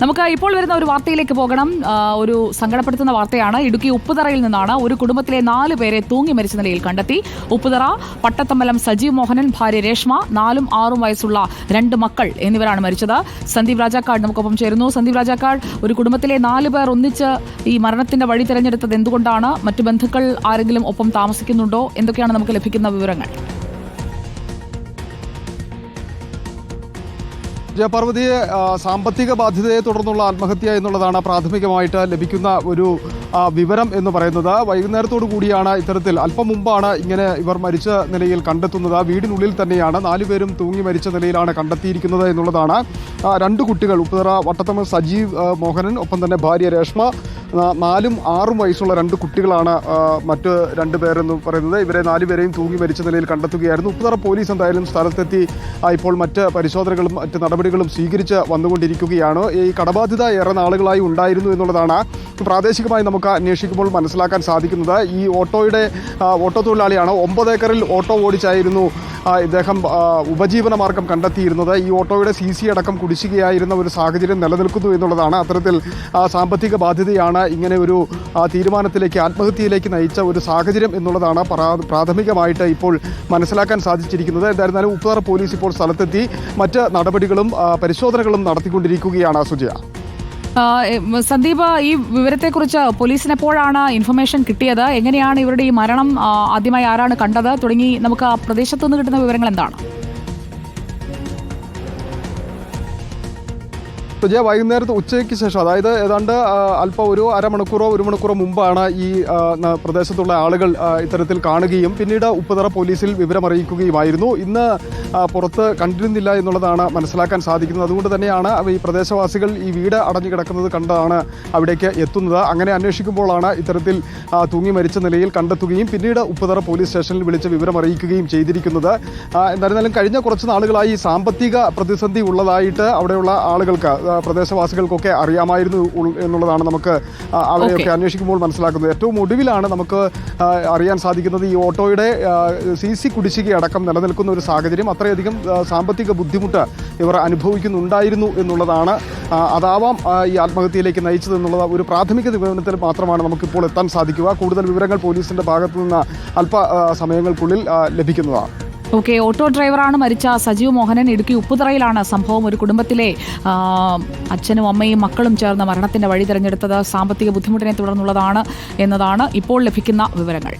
നമുക്ക് ഇപ്പോൾ വരുന്ന ഒരു വാർത്തയിലേക്ക് പോകണം. ഒരു സങ്കടപ്പെടുത്തുന്ന വാർത്തയാണ്. ഇടുക്കി ഉപ്പുതറയിൽ നിന്നാണ് ഒരു കുടുംബത്തിലെ നാല് പേരെ തൂങ്ങി മരിച്ച നിലയിൽ കണ്ടെത്തി. ഉപ്പുതറ പട്ടത്തമ്പലം സജീവ് മോഹനൻ ഭാര്യ രേഷ്മ നാലും ആറും വയസ്സുള്ള രണ്ട് മക്കൾ എന്നിവരാണ് മരിച്ചത്. സന്ദീപ് രാജാക്കാട് നമുക്കൊപ്പം ചേരുന്നു. സന്ദീപ് രാജാക്കാട് ഒരു കുടുംബത്തിലെ നാല് പേർ ഒന്നിച്ച് ഈ മരണത്തിന്റെ വഴി തിരഞ്ഞെടുത്തത് എന്തുകൊണ്ടാണ്? മറ്റു ബന്ധുക്കൾ ആരെങ്കിലും ഒപ്പം താമസിക്കുന്നുണ്ടോ? എന്തൊക്കെയാണ് നമുക്ക് ലഭിക്കുന്ന വിവരങ്ങൾ? ജയപാർവതിയെ സാമ്പത്തിക ബാധ്യതയെ തുടർന്നുള്ള ആത്മഹത്യ എന്നുള്ളതാണ് പ്രാഥമികമായിട്ട് ലഭിക്കുന്ന ഒരു വിവരം എന്ന് പറയുന്നത്. വൈകുന്നേരത്തോടു കൂടിയാണ് ഇത്തരത്തിൽ അല്പം മുമ്പാണ് ഇങ്ങനെ ഇവർ മരിച്ച നിലയിൽ കണ്ടെത്തുന്നത്. വീടിനുള്ളിൽ തന്നെയാണ് നാലുപേരും തൂങ്ങി മരിച്ച നിലയിലാണ് കണ്ടെത്തിയിരിക്കുന്നത് എന്നുള്ളതാണ്. രണ്ട് കുട്ടികൾ ഉപ്പുതറ വട്ടത്തമ്മ സജീവ് മോഹനൻ ഒപ്പം തന്നെ ഭാര്യ രേഷ്മ നാലും ആറും വയസ്സുള്ള രണ്ട് കുട്ടികളാണ് മറ്റ് രണ്ട് പേരെന്ന് പറയുന്നത്. ഇവരെ നാലുപേരെയും തൂങ്ങി മരിച്ച നിലയിൽ കണ്ടെത്തുകയായിരുന്നു. ഉപ്പുതറ പോലീസ് എന്തായാലും സ്ഥലത്തെത്തി ഇപ്പോൾ മറ്റ് പരിശോധനകളും മറ്റ് നടപടികളും സ്വീകരിച്ച് വന്നുകൊണ്ടിരിക്കുകയാണ്. ഈ കടബാധ്യത ഏറെ നാളുകളായി ഉണ്ടായിരുന്നു എന്നുള്ളതാണ് പ്രാദേശികമായി നമുക്ക് അന്വേഷിക്കുമ്പോൾ മനസ്സിലാക്കാൻ സാധിക്കുന്നത്. ഈ ഓട്ടോയുടെ ഓട്ടോ തൊഴിലാളിയാണ് ഒമ്പത് ഏക്കറിൽ ഓട്ടോ ഓടിച്ചായിരുന്നു ഇദ്ദേഹം ആ, ഉപജീവന മാർഗം കണ്ടെത്തിയിരുന്നത് ഈ ഓട്ടോയുടെ സി സി അടക്കം കുടിശ്ശികയായിരുന്ന ഒരു സാഹചര്യം നിലനിൽക്കുന്നു എന്നുള്ളതാണ്. അത്തരത്തിൽ സാമ്പത്തിക ബാധ്യതയാണ് ഇങ്ങനെ ഒരു തീരുമാനത്തിലേക്ക് ആത്മഹത്യയിലേക്ക് നയിച്ച ഒരു സാഹചര്യം എന്നുള്ളതാണ് പ്രാഥമികമായിട്ട് ഇപ്പോൾ മനസ്സിലാക്കാൻ സാധിച്ചിരിക്കുന്നത്. എന്തായിരുന്നാലും ഉപ്പുതറ പോലീസ് ഇപ്പോൾ സ്ഥലത്തെത്തി മറ്റ് നടപടികളും പരിശോധനകളും നടത്തിക്കൊണ്ടിരിക്കുകയാണ് സുജയ. സന്ദീപ് ഈ വിവരത്തെക്കുറിച്ച് പോലീസിന് എപ്പോഴാണ് ഇൻഫർമേഷൻ കിട്ടിയത്? എങ്ങനെയാണ് ഇവരുടെ ഈ മരണം ആദ്യമായി ആരാണ് കണ്ടത്? തുടങ്ങി നമുക്ക് ആ പ്രദേശത്തു നിന്ന് കിട്ടുന്ന വിവരങ്ങൾ എന്താണ്? സുജയ വൈകുന്നേരത്ത് ഉച്ചയ്ക്ക് ശേഷം അതായത് ഏതാണ്ട് അല്പം ഒരു അരമണിക്കൂറോ ഒരു മണിക്കൂറോ മുമ്പാണ് ഈ പ്രദേശത്തുള്ള ആളുകൾ ഇത്തരത്തിൽ കാണുകയും പിന്നീട് ഉപ്പുതറ പോലീസിൽ വിവരമറിയിക്കുകയുമായിരുന്നു. ഇന്ന് പുറത്ത് കണ്ടിരുന്നില്ല എന്നുള്ളതാണ് മനസ്സിലാക്കാൻ സാധിക്കുന്നത്. അതുകൊണ്ട് തന്നെയാണ് ഈ പ്രദേശവാസികൾ ഈ വീട് അടഞ്ഞു കിടക്കുന്നത് കണ്ടതാണ് അവിടേക്ക് എത്തുന്നത്. അങ്ങനെ അന്വേഷിക്കുമ്പോഴാണ് ഇത്തരത്തിൽ തൂങ്ങി മരിച്ച നിലയിൽ കണ്ടെത്തുകയും പിന്നീട് ഉപ്പുതറ പോലീസ് സ്റ്റേഷനിൽ വിളിച്ച് വിവരമറിയിക്കുകയും ചെയ്തിരിക്കുന്നത്. എന്തായിരുന്നാലും കഴിഞ്ഞ കുറച്ച് നാളുകളായി സാമ്പത്തിക പ്രതിസന്ധി ഉള്ളതായിട്ട് അവിടെയുള്ള ആളുകൾക്ക് പ്രദേശവാസികൾക്കൊക്കെ അറിയാമായിരുന്നു എന്നുള്ളതാണ് നമുക്ക് അവരെയൊക്കെ അന്വേഷിക്കുമ്പോൾ മനസ്സിലാക്കുന്നത്. ഏറ്റവും ഒടുവിലാണ് നമുക്ക് അറിയാൻ സാധിക്കുന്നത് ഈ ഓട്ടോയുടെ സി സി കുടിശ്ശിക അടക്കം നിലനിൽക്കുന്ന ഒരു സാഹചര്യം. അത്രയധികം സാമ്പത്തിക ബുദ്ധിമുട്ട് ഇവർ അനുഭവിക്കുന്നുണ്ടായിരുന്നു എന്നുള്ളതാണ് അതാവാം ഈ ആത്മഹത്യയിലേക്ക് നയിച്ചത് എന്നുള്ളത് ഒരു പ്രാഥമിക നിഗമനത്തിൽ മാത്രമാണ് നമുക്കിപ്പോൾ എത്താൻ സാധിക്കുക. കൂടുതൽ വിവരങ്ങൾ പോലീസിന്റെ ഭാഗത്തു നിന്ന് അല്പ സമയങ്ങൾക്കുള്ളിൽ ലഭിക്കുന്നതാണ്. ഓക്കെ ഓട്ടോ ഡ്രൈവറാണ് മരിച്ച സജീവ് മോഹനൻ. ഇടുക്കി ഉപ്പുതറയിലാണ് സംഭവം. ഒരു കുടുംബത്തിലെ അച്ഛനും അമ്മയും മക്കളും ചേർന്ന് മരണത്തിന്റെ വഴി തിരഞ്ഞെടുത്തത് സാമ്പത്തിക ബുദ്ധിമുട്ടിനെ തുടർന്നുള്ളതാണ് എന്നതാണ് ഇപ്പോൾ ലഭിക്കുന്ന വിവരങ്ങൾ.